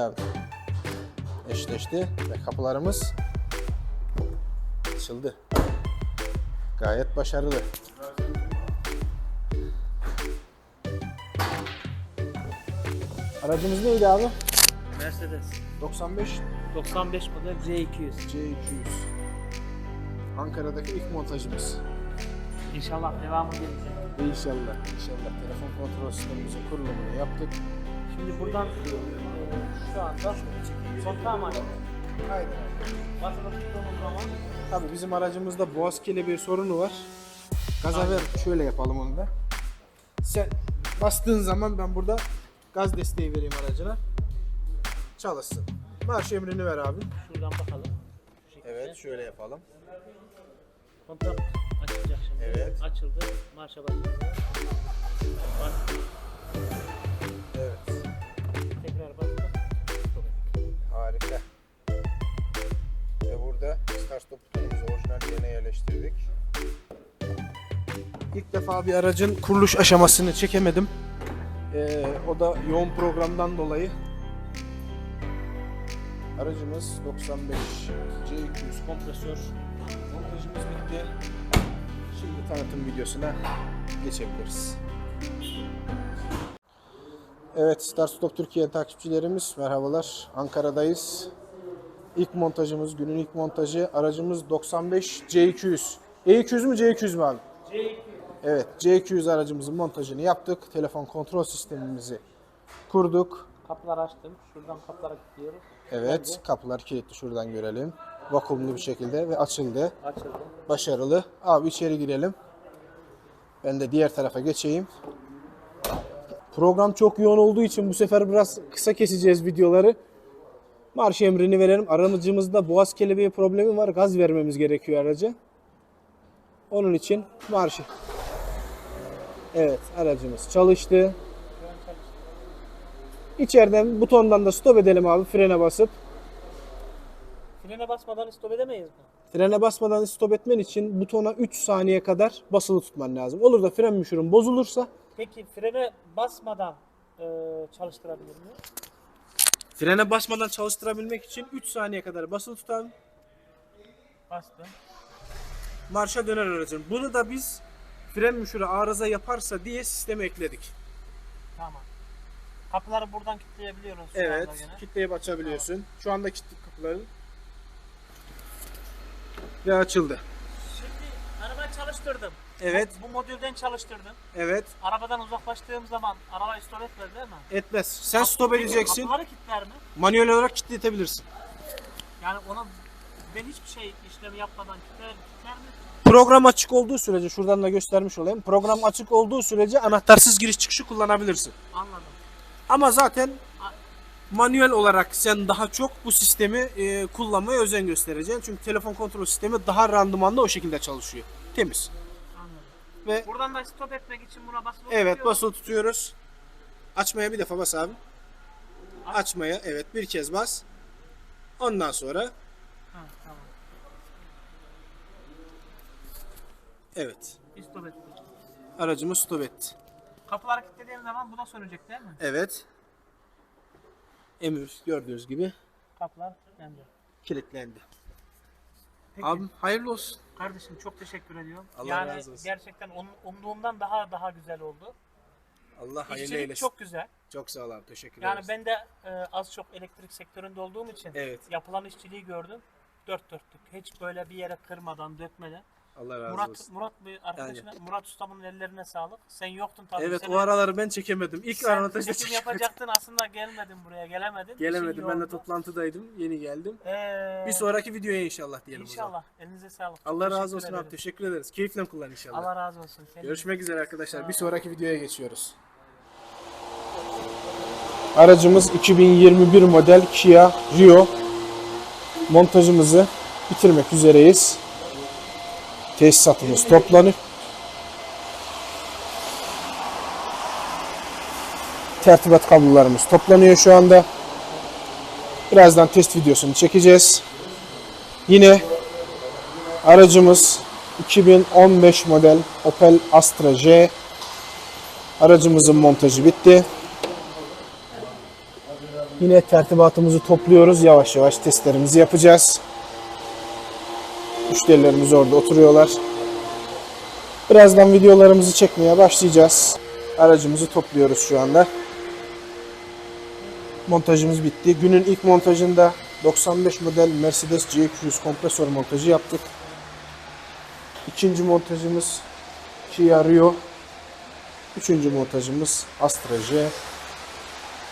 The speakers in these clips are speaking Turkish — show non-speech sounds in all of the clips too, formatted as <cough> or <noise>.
abi. Eşleşti ve kapılarımız açıldı. Gayet başarılı. Aracımız neydi abi? Mercedes 95 95 model C200. C200. Ankara'daki ilk montajımız. İnşallah devamı gelecek. İnşallah, inşallah. Telefon kontrol sistemimizin kurulumunu yaptık. Şimdi buradan şu anda kontağı mı açtık? Aynen. Basılı tuttuğumuz zaman Tabii bizim aracımızda boğaz kelebeği sorunu var. Gaza ver, şöyle yapalım onu da. Sen bastığın zaman ben burada gaz desteği vereyim aracına. Çalışsın. Marş emrini ver abi. şuradan bakalım. Şu şekilde. Evet, şöyle yapalım. Kontak açılacak şimdi. Evet. Açıldı. Marşa basıldı. Bas. Ve burada start stop butonumuzu orijinal yerine yerleştirdik. İlk defa bir aracın kuruluş aşamasını çekemedim. Ee, o da yoğun programdan dolayı. Aracımız 95 C200 kompresör. Montajımız bitti. Şimdi tanıtım videosuna geçebiliriz. Evet, Start Stop Türkiye takipçilerimiz merhabalar. Ankara'dayız. İlk montajımız, günün ilk montajı. Aracımız 95 C200. E200 mü C200 mü abi? C200. Evet, C200 aracımızın montajını yaptık. Telefon kontrol sistemimizi kurduk. Kapıları açtım. Şuradan kapılara kilitliyoruz. Evet, kapılar kilitli şuradan görelim. Vakumlu bir şekilde ve açıldı. Açıldı. Başarılı. Abi içeri girelim. Ben de diğer tarafa geçeyim. Program çok yoğun olduğu için bu sefer biraz kısa keseceğiz videoları. Marş emrini verelim. Aracımızda boğaz kelebeği problemi var. Gaz vermemiz gerekiyor araca. Onun için marşı. Evet aracımız çalıştı. İçeriden butondan da stop edelim abi frene basıp. Frene basmadan stop edemeyiz mi? Frene basmadan stop etmen için butona 3 saniye kadar basılı tutman lazım. Olur da fren müşürün bozulursa Peki frene basmadan e, çalıştırabilir miyim? frene basmadan çalıştırabilmek için 3 saniye kadar basılı tutalım. Bastım. Marşa döner aracın. Bunu da biz fren müşürü arıza yaparsa diye sisteme ekledik. Tamam. Kapıları buradan kilitleyebiliyoruz. şu Evet. anda gene. Kitleyip açabiliyorsun. Şu anda kilitli kapıların. Ve açıldı. Şimdi arabayı çalıştırdım. Evet. Bu, bu modülden çalıştırdım. Evet. Arabadan uzaklaştığım zaman araba stop etmez değil mi? Etmez. Sen stop Peki, edeceksin. Kapıları kilitler mi? Manuel olarak kilitletebilirsin. Yani ona ben hiçbir şey işlemi yapmadan kilitler, kilitler mi? Program açık olduğu sürece şuradan da göstermiş olayım. Program açık olduğu sürece anahtarsız giriş çıkışı kullanabilirsin. Anladım. Ama zaten manuel olarak sen daha çok bu sistemi e, kullanmaya özen göstereceksin. Çünkü telefon kontrol sistemi daha randımanlı o şekilde çalışıyor. Temiz. Ve Buradan da stop etmek için buna basılı evet tutuyorum. basılı tutuyoruz. Açmaya bir defa bas abi. Açmaya evet bir kez bas. Ondan sonra Ha, tamam. evet Stop etti. aracımız stop etti. Kapıları kilitlediğim zaman bu da sönecek değil mi? Evet. Emir gördüğünüz gibi Kapılar kilitlendi. kilitlendi. Peki. Abim hayırlı olsun. Kardeşim çok teşekkür ediyorum. Allah yani razı olsun. gerçekten um- umduğumdan daha daha güzel oldu. Allah hayırlı İşçilik eylesin. çok güzel. Çok sağ ol abi. Teşekkür Yani ederiz. ben de e, az çok elektrik sektöründe olduğum için Evet. yapılan işçiliği gördüm. Dört dörtlük. Hiç böyle bir yere kırmadan, dökmeden. Allah razı Murat olsun. Murat bir arkadaşına, Murat ustamın ellerine sağlık. Sen yoktun tabii. Evet Seni- o araları ben çekemedim. İlk sen röportajda çekim çekemedim. yapacaktın aslında gelmedin buraya gelemedin. Gelemedim. İşin Ben de toplantıdaydım. Yeni geldim. Ee, Bir sonraki videoya inşallah diyelim o zaman. İnşallah. Elinize sağlık. Allah razı olsun ederim. abi. Teşekkür ederiz. Keyifle kullan inşallah. Allah razı olsun. Kendine- Görüşmek üzere arkadaşlar. Bir sonraki videoya geçiyoruz. Aracımız 2021 model Kia Rio. Montajımızı bitirmek üzereyiz. Tesisatımız toplanır. Tertibat kablolarımız toplanıyor şu anda. Birazdan test videosunu çekeceğiz. Yine aracımız 2015 model Opel Astra J. Aracımızın montajı bitti. Yine tertibatımızı topluyoruz. Yavaş yavaş testlerimizi yapacağız. Müşterilerimiz orada oturuyorlar. Birazdan videolarımızı çekmeye başlayacağız. Aracımızı topluyoruz şu anda. Montajımız bitti. Günün ilk montajında 95 model Mercedes C200 kompresör montajı yaptık. İkinci montajımız Kia Rio. Üçüncü montajımız Astra J.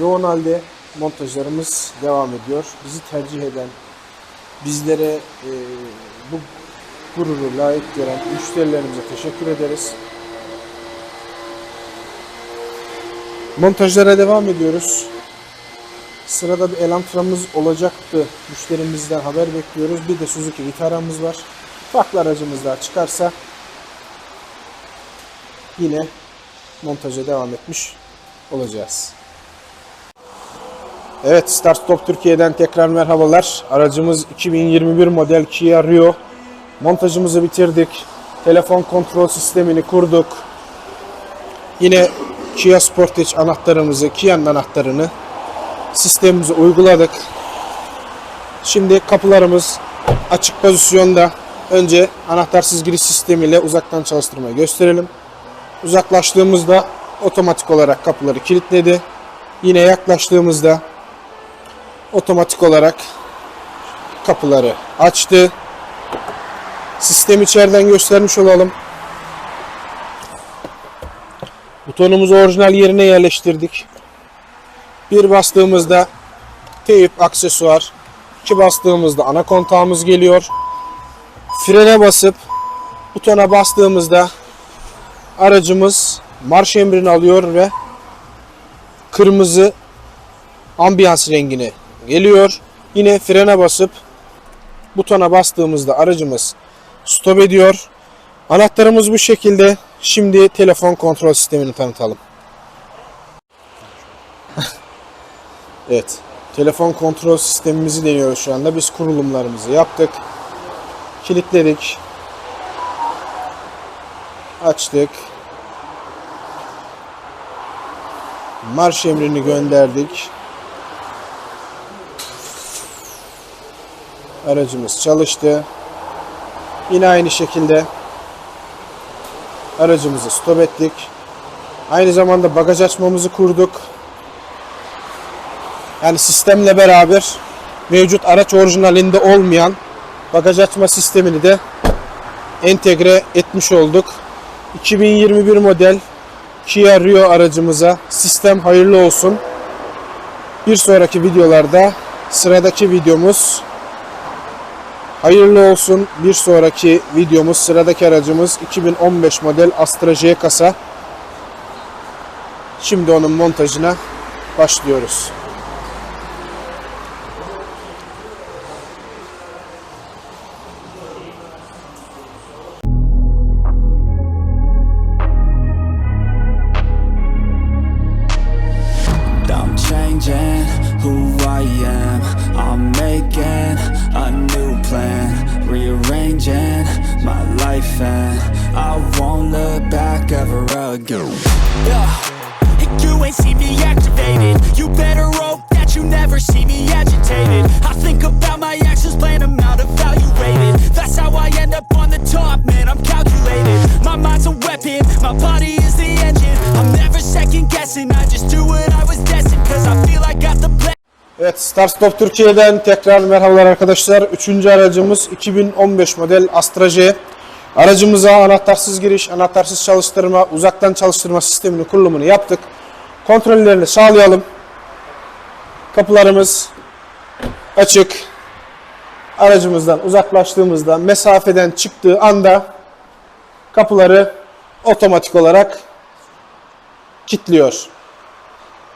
Yoğun halde montajlarımız devam ediyor. Bizi tercih eden, bizlere e, bu gururu layık gören müşterilerimize teşekkür ederiz. Montajlara devam ediyoruz. Sırada bir Elantramız olacaktı. Müşterimizden haber bekliyoruz. Bir de Suzuki Vitara'mız var. Farklı aracımız daha çıkarsa yine montaja devam etmiş olacağız. Evet Start Stop Türkiye'den tekrar merhabalar. Aracımız 2021 model Kia Rio. Montajımızı bitirdik. Telefon kontrol sistemini kurduk. Yine Kia Sportage anahtarımızı, Kia'nın anahtarını sistemimize uyguladık. Şimdi kapılarımız açık pozisyonda. Önce anahtarsız giriş sistemiyle uzaktan çalıştırmayı gösterelim. Uzaklaştığımızda otomatik olarak kapıları kilitledi. Yine yaklaştığımızda otomatik olarak kapıları açtı. Sistem içeriden göstermiş olalım. Butonumuzu orijinal yerine yerleştirdik. Bir bastığımızda teyip aksesuar, iki bastığımızda ana kontağımız geliyor. Frene basıp butona bastığımızda aracımız marş emrini alıyor ve kırmızı ambiyans rengine geliyor. Yine frene basıp butona bastığımızda aracımız stop ediyor. Anahtarımız bu şekilde. Şimdi telefon kontrol sistemini tanıtalım. <laughs> evet. Telefon kontrol sistemimizi deniyoruz şu anda. Biz kurulumlarımızı yaptık. Kilitledik. Açtık. Marş emrini gönderdik. Aracımız çalıştı. Yine aynı şekilde aracımızı stop ettik. Aynı zamanda bagaj açmamızı kurduk. Yani sistemle beraber mevcut araç orijinalinde olmayan bagaj açma sistemini de entegre etmiş olduk. 2021 model Kia Rio aracımıza sistem hayırlı olsun. Bir sonraki videolarda sıradaki videomuz hayırlı olsun. Bir sonraki videomuz sıradaki aracımız 2015 model Astra J kasa. Şimdi onun montajına başlıyoruz. Life, and I won't look back ever again. Yeah, you ain't see me activated. You better hope that you never see me agitated. I think about my actions, plan them out, evaluated. That's how I end up on the top, man. I'm calculated. My mind's a weapon, my body is the engine. I'm never second guessing. I just do what I was destined, cause I feel I got the blessing. Evet Start Stop Türkiye'den tekrar merhabalar arkadaşlar. Üçüncü aracımız 2015 model Astra J. Aracımıza anahtarsız giriş, anahtarsız çalıştırma, uzaktan çalıştırma sistemini kurulumunu yaptık. Kontrollerini sağlayalım. Kapılarımız açık. Aracımızdan uzaklaştığımızda mesafeden çıktığı anda kapıları otomatik olarak kilitliyor.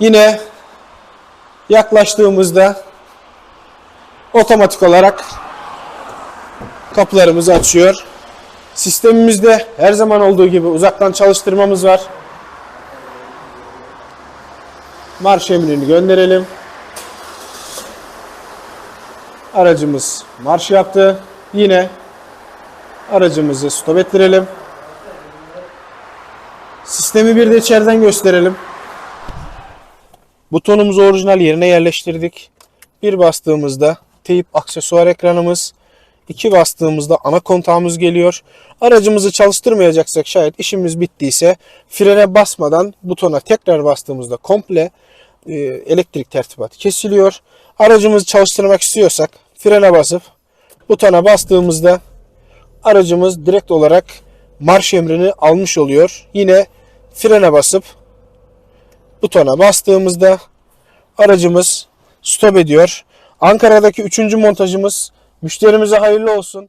Yine yaklaştığımızda otomatik olarak kapılarımızı açıyor. Sistemimizde her zaman olduğu gibi uzaktan çalıştırmamız var. Marş emrini gönderelim. Aracımız marş yaptı. Yine aracımızı stop ettirelim. Sistemi bir de içeriden gösterelim. Butonumuzu orijinal yerine yerleştirdik. Bir bastığımızda teyip aksesuar ekranımız, iki bastığımızda ana kontağımız geliyor. Aracımızı çalıştırmayacaksak şayet işimiz bittiyse frene basmadan butona tekrar bastığımızda komple e, elektrik tertibatı kesiliyor. Aracımızı çalıştırmak istiyorsak frene basıp butona bastığımızda aracımız direkt olarak marş emrini almış oluyor. Yine frene basıp butona bastığımızda aracımız stop ediyor. Ankara'daki üçüncü montajımız müşterimize hayırlı olsun.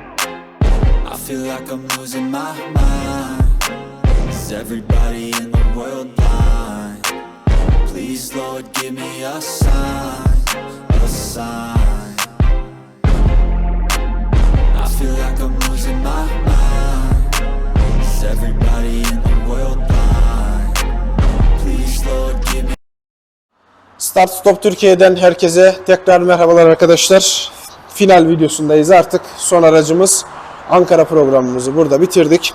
I feel like I'm losing my mind Is everybody in the world blind? Please Lord give me a sign A sign I feel like I'm losing my mind Is everybody in the world blind? Please Lord give me Start Stop Türkiye'den herkese tekrar merhabalar arkadaşlar. Final videosundayız artık. Son aracımız Ankara programımızı burada bitirdik.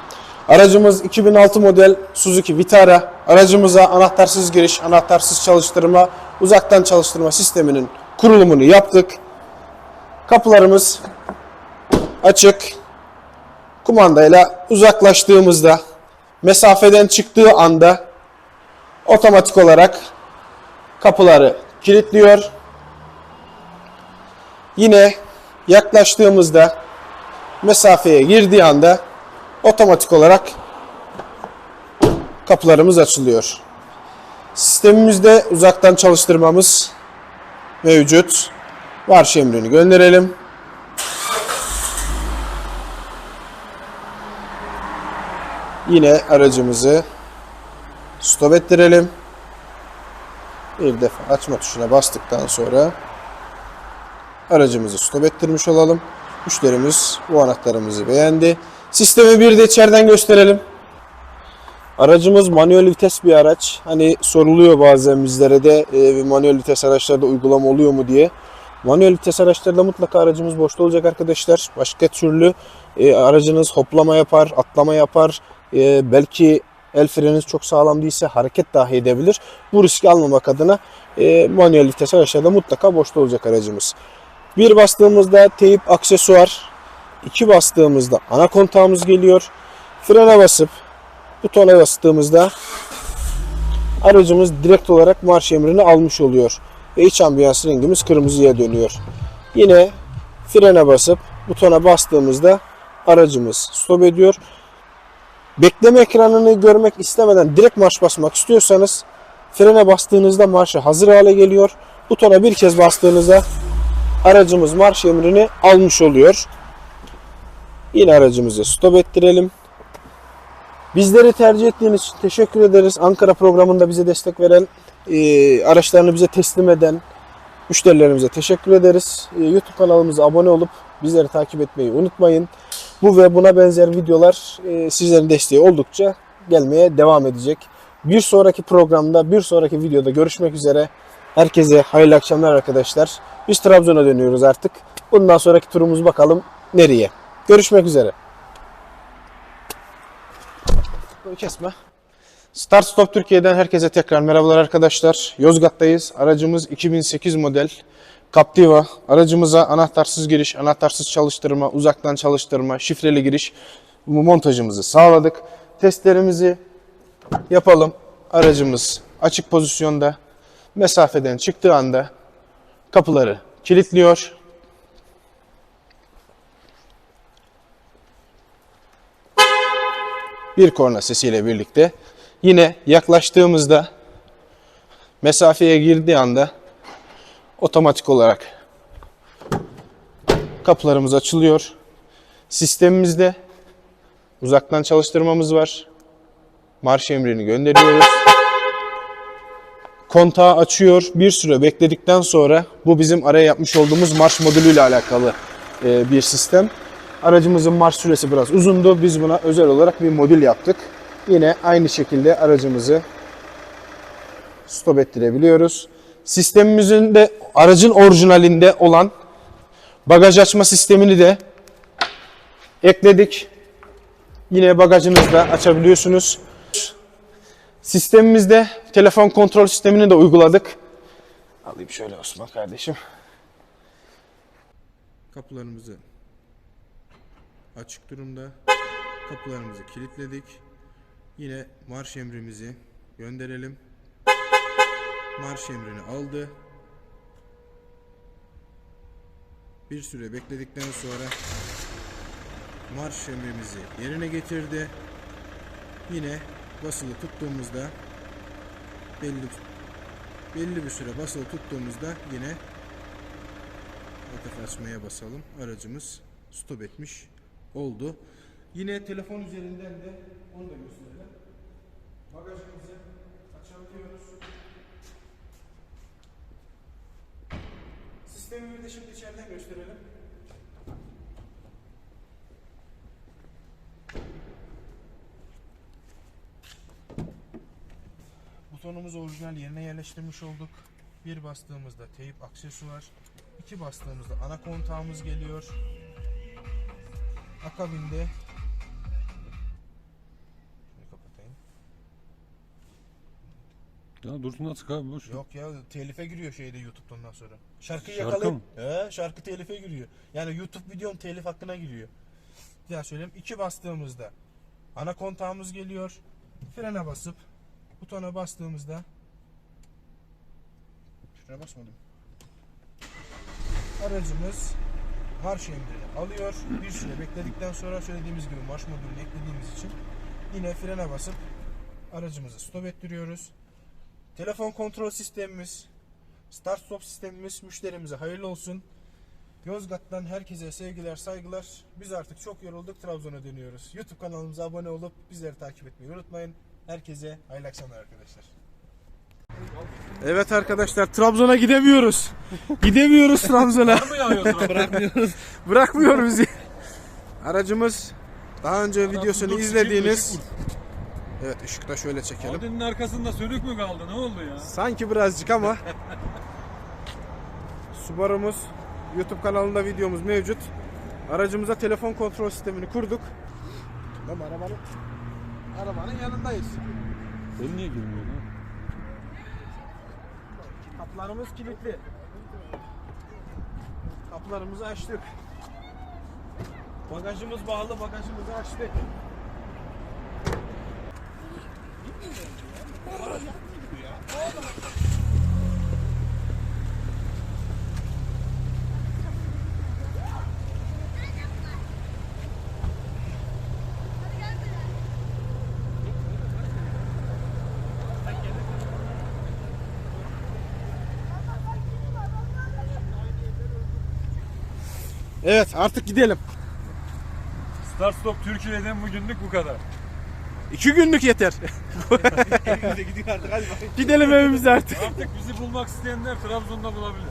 Aracımız 2006 model Suzuki Vitara. Aracımıza anahtarsız giriş, anahtarsız çalıştırma, uzaktan çalıştırma sisteminin kurulumunu yaptık. Kapılarımız açık. Kumandayla uzaklaştığımızda, mesafeden çıktığı anda otomatik olarak kapıları kilitliyor. Yine yaklaştığımızda mesafeye girdiği anda otomatik olarak kapılarımız açılıyor. Sistemimizde uzaktan çalıştırmamız mevcut. Marş emrini gönderelim. Yine aracımızı stop ettirelim. Bir defa açma tuşuna bastıktan sonra aracımızı stop ettirmiş olalım. Müşterimiz bu anahtarımızı beğendi. Sistemi bir de içeriden gösterelim. Aracımız manuel vites bir araç. Hani soruluyor bazen bizlere de e, manuel vites araçlarda uygulama oluyor mu diye. Manuel vites araçlarda mutlaka aracımız boşta olacak arkadaşlar. Başka türlü e, aracınız hoplama yapar, atlama yapar. E, belki el freniniz çok sağlam değilse hareket dahi edebilir. Bu riski almamak adına e, manuel vites araçlarda mutlaka boşta olacak aracımız. Bir bastığımızda teyip aksesuar, iki bastığımızda ana kontağımız geliyor. Frene basıp butona bastığımızda aracımız direkt olarak marş emrini almış oluyor. Ve iç ambiyans rengimiz kırmızıya dönüyor. Yine frene basıp butona bastığımızda aracımız stop ediyor. Bekleme ekranını görmek istemeden direkt marş basmak istiyorsanız frene bastığınızda marşı hazır hale geliyor. Butona bir kez bastığınızda aracımız marş emrini almış oluyor. Yine aracımızı stop ettirelim. Bizleri tercih ettiğiniz için teşekkür ederiz. Ankara programında bize destek veren, e, araçlarını bize teslim eden müşterilerimize teşekkür ederiz. E, YouTube kanalımıza abone olup bizleri takip etmeyi unutmayın. Bu ve buna benzer videolar e, sizlerin desteği oldukça gelmeye devam edecek. Bir sonraki programda, bir sonraki videoda görüşmek üzere. Herkese hayırlı akşamlar arkadaşlar. Biz Trabzon'a dönüyoruz artık. Bundan sonraki turumuz bakalım nereye. Görüşmek üzere. Kesme. Start Stop Türkiye'den herkese tekrar merhabalar arkadaşlar. Yozgat'tayız. Aracımız 2008 model Captiva. Aracımıza anahtarsız giriş, anahtarsız çalıştırma, uzaktan çalıştırma, şifreli giriş montajımızı sağladık. Testlerimizi yapalım. Aracımız açık pozisyonda. Mesafeden çıktığı anda kapıları kilitliyor. Bir korna sesiyle birlikte yine yaklaştığımızda mesafeye girdiği anda otomatik olarak Kapılarımız açılıyor. Sistemimizde uzaktan çalıştırmamız var. Marş emrini gönderiyoruz. Kontağı açıyor. Bir süre bekledikten sonra bu bizim araya yapmış olduğumuz marş modülüyle alakalı e, bir sistem. Aracımızın marş süresi biraz uzundu. Biz buna özel olarak bir modül yaptık. Yine aynı şekilde aracımızı stop ettirebiliyoruz. Sistemimizin de aracın orijinalinde olan bagaj açma sistemini de ekledik. Yine bagajınızı da açabiliyorsunuz. Sistemimizde telefon kontrol sistemini de uyguladık. Alayım şöyle Osman kardeşim. Kapılarımızı açık durumda. Kapılarımızı kilitledik. Yine marş emrimizi gönderelim. Marş emrini aldı. Bir süre bekledikten sonra marş emrimizi yerine getirdi. Yine basılı tuttuğumuzda belli belli bir süre basılı tuttuğumuzda yine ateş açmaya basalım. Aracımız stop etmiş oldu. Yine telefon üzerinden de onu da gösterelim. Bagajımızı açabiliyoruz. Sistemimi de şimdi içeriden gösterelim. Butonumuzu orijinal yerine yerleştirmiş olduk. Bir bastığımızda teyip aksesuar, iki bastığımızda ana kontağımız geliyor. Akabinde Şunu kapatayım. Ya dursun açık abi boş. ver. Yok ya telife giriyor şeyde YouTube'dan sonra. Şarkıyı Şarkı yakalayıp mı? He, şarkı telife giriyor. Yani YouTube videom telif hakkına giriyor. Bir daha söyleyeyim. İki bastığımızda ana kontağımız geliyor. Frene basıp butona bastığımızda Frene basmadım. Aracımız marş emrini alıyor. Bir süre bekledikten sonra söylediğimiz gibi marş modülünü eklediğimiz için yine frene basıp aracımızı stop ettiriyoruz. Telefon kontrol sistemimiz, start stop sistemimiz müşterimize hayırlı olsun. Yozgat'tan herkese sevgiler, saygılar. Biz artık çok yorulduk, Trabzon'a dönüyoruz. YouTube kanalımıza abone olup bizleri takip etmeyi unutmayın. Herkese hayırlı akşamlar arkadaşlar. Evet arkadaşlar, Trabzon'a gidemiyoruz. gidemiyoruz Trabzon'a. Bırakmıyoruz. Bırakmıyor bizi. Aracımız daha önce videosunu dur, izlediğiniz Evet ışıkta şöyle çekelim. Adenin arkasında sönük mü kaldı? Ne oldu ya? Sanki birazcık ama <laughs> Subaru'muz YouTube kanalında videomuz mevcut. Aracımıza telefon kontrol sistemini kurduk. Tamam arabanın arabanın yanındayız. Ben niye girmiyorum ha? Kapılarımız kilitli. Kapılarımızı açtık. Bagajımız bağlı, bagajımızı açtık. Evet artık gidelim. Start Stop Türkiye'den bugünlük bu kadar. İki günlük yeter. <laughs> gidelim evimize artık. Artık bizi bulmak isteyenler Trabzon'da bulabilir.